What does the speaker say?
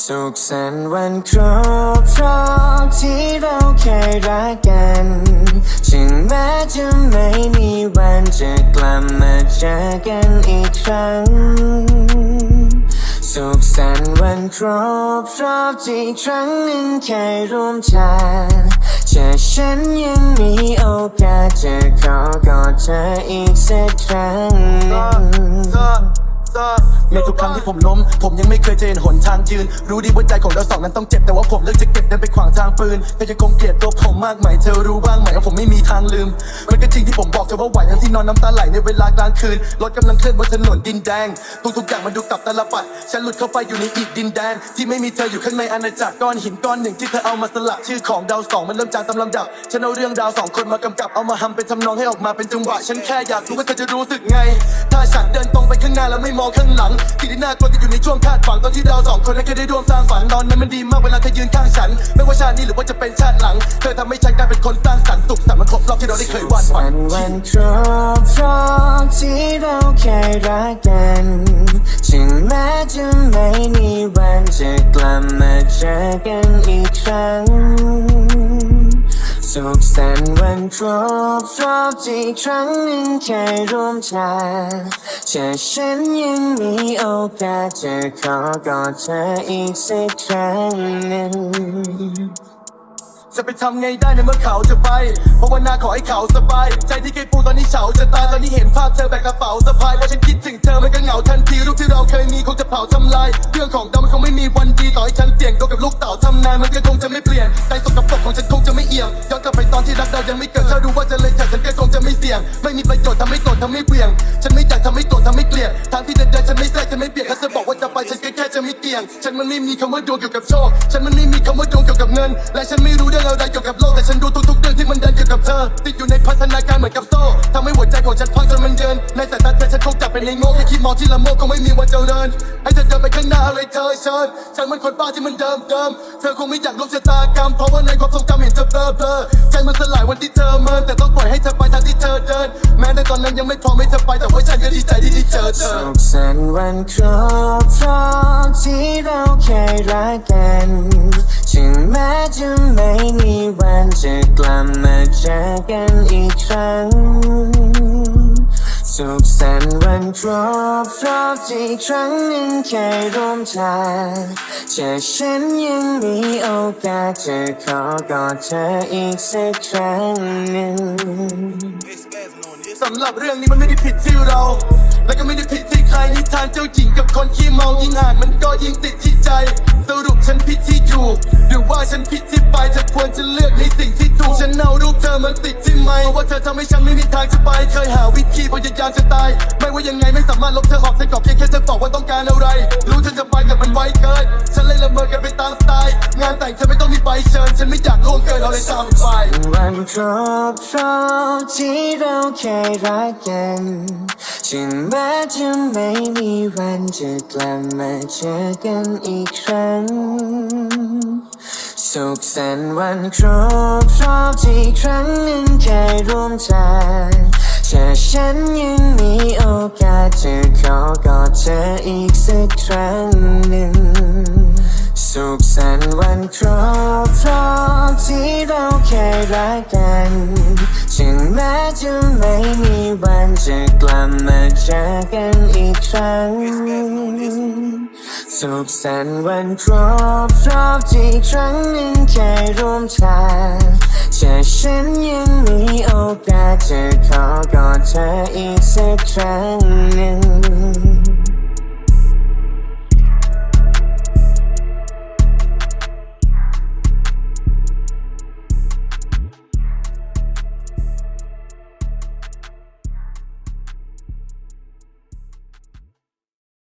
สุขสันต์วันครบรอบที่เราเคยรักกันถึงแม้จะไม่มีวันจะกลับมาเจอกันอีกครั้ง สุขสันต์วันครบรอบที่ครั้งหนึ่งเคยร่วมทางจะฉันยังมีโอกาสจะขอกอดเธออีกสักครั้ง ในทุกครั้งที่ผมล้ม ผมยังไม่เคยจะเห็นหนทางยืน รู้ดีว่าใจของเราสองนั้นต้องเจ็บแต่ว่าผมเลือกจะเก็บเดินไปขวางทางปืนเธอจะคงเกลียดตัวผมมากไหมเธอรู้บ้างไหมว่าผมไม่มีทางลืม มันก็จริงที่ผมบอกเธอว่าไหวทั้งที่นอนน้ำตาไหลในเวลากลางคืนรถกำลังเคลื่อนบนถนนดินแดงทุกๆอย่างมันดูกลับตาลปัดฉันหลุดเข้าไปอยู่ในอีกดินแดน ที่ไม่มีเธออยู่ข้างในอาณาจักรก้อนหินก้อนหนึ่งที่เธอเอามาสลักชื่อของดาวสองมันเริ่มจางตามลำดับฉันเอาเรื่องดาวสองคนมากำกับเอามาทำเป็นทำนองให้ออกมาเป็นจังหวะฉันแค่อยากรู้ว่าเธอจะรู้สึกไง ถ้าฉันเดินตรงไปข้างหน้าแล้วไม่มองข้างหลังสิ่งที่น่ากลัวจะอยู่ในช่วงคาดฝังตอนที่เราสองคนนั้นเคยได้ร่วมสร้างฝันตอนนั้นมันดีมากเวลาเธอยืนข้างฉัน ไม่ว่าชาตินี้หรือว่าจะเป็นชาติหลัง เธอทำให้ฉันกลายเป็นคนสร้างสรรค์สุขสันต์มันครบรอบที่เราได้เคยวาดฝันวันครบรอบที่เราเคยรักกันถึงแม้จะไม่มีวันจะกลับมาเจอกันอีกครั้ง สุขสันต์วันครบรอบที่ครั้งหนึ่งเคยร่วมทางจะฉันยังมีโอกาสจะขอกอดเธออีกสักครั้งหนึ่ง จะไปทำไงได้ในเมื่อเขาจะไปเพราะว่าหน้าขอให้เขาสบาย ใจที่เคยปูตอนนี้เฉาจะตายตอนนี้เห็นภาพเธอแบกกระเป๋าสะพายพอฉันคิดถึงเธอมันก็เหงาทันทีรูปที่เราเคยมีคงจะเผาทำลายเรื่องของเรามันคงไม่มีวันดีต่อให้ฉันเสี่ยงตัวกับลูกเต่าทำนายมันก็คงจะไม่เปลี่ยนใจสกปรกของฉันคงจะไม่เอี่ยมย้อนกลับไปตอนที่รักเรายังไม่เกิดเธอรู้ว่าจะเลยเถิดฉันก็คงจะ ไม่เสี่ยง ไม่มีประโยชน์ทำให้โกรธทำให้เบี่ยง ฉันไม่อยากทำให้โกรธทำให้เกลียดทางที่จะเดินฉันไม่แทรกฉันไม่เบียดถ้าจะบอกว่าจะไปฉันก็แค่จะไม่เกี่ยง ฉันมันไม่มีคำว่าดวงเกี่ยวกับโชค ฉันมันไม่มีคำว่าดวงเกี่ยวกับเงิน และฉันไม่รู้เรื่องอะไรเกี่ยวกับโลกแต่ฉันรู้ทุกๆเรื่องที่มันเดินเกี่ยวกับเธอ ติดอยู่ในพัฒนาการเหมือนกับโซ่ทำให้หัวใจของฉันพังจนมันเยินในสายตาเธอฉันคงจับเป็นในโง่แค่คิดมองที่ละโมบคงไม่มีวันเจริญให้เธอเดินไปข้างหน้าอะไรเธอเชิญฉันมันคนบ้าที่มันเดิมเดิมเธอคงไม่อยากร่วมชะตากรรมเพราะว่าในความทรงจำเห็นเธอเบลอเบลอใจมันสลายวันที่เธอเมินแต่ต้องปล่อยให้เธอไปทางที่เธอเดิน แม้ในตอนนั้นยังไม่พร้อมให้เธอไป แต่ว่าฉันก็ดีใจที่ได้เจอเธอสุขสันต์วันครบรอบที่เราเคยรักกันถึงแม้จะไม่มีวันจะกลับมาเจอกันอีกครั้งสุขสันต์วันครบรอบที่ครั้งหนึ่งเคยร่วมทางจะฉันยังมีโอกาสจะขอกอดเธออีกสักครั้งหนึ่ง สำหรับเรื่องนี้มันไม่ได้ผิดที่เรา และก็ไม่ได้ผิดที่ใครนิทานเจ้าหญิงกับคนขี้เมายิ่งอ่านมันก็ยิ่งติดที่ใจ สรุปฉันผิดที่อยู่ หรือว่าฉันผิดที่ไปเธอควรจะเลือกในสิ่งที่ถูกฉันเอารูปเธอมันติดที่ไม่เพราะว่าเธอทำให้ฉันไม่มีทางจะไป เคยหาวิธีพยายามจะตาย ไม่ว่ายังไงไม่สามารถลบเธอออกฉันก็เพียงแค่เธอบอกว่าต้องการอะไร รู้ฉันจะไปแต่มันไวเกิน ฉันเลยละเมอกันไปตามสไตล์งานแต่งเธอไม่ต้องมี ฉันไม่อยากล่วงเกินเอาเลยตามไปวันครบรอบที่เราเคยรักกันถึงแม้จะไม่มีวันจะกลับมาเจอกันอีกครั้ง สุขสันต์วันครบรอบที่ครั้งหนึ่งเคยร่วมทางจะฉันยังมีโอกาสจะขอกอดเธออีกสักครั้ง สุขสันวันครบรอบที่เราเคยรักกันถึงแม้จะไม่มีวันจะกลับมาเจอกันอีกครั้ง สุขสันต์วันครบรอบที่ครั้งหนึ่งเคยร่วมทางจะฉันยังมีโอกาสจะขอกอดเธออีกสักครั้งหนึ่ง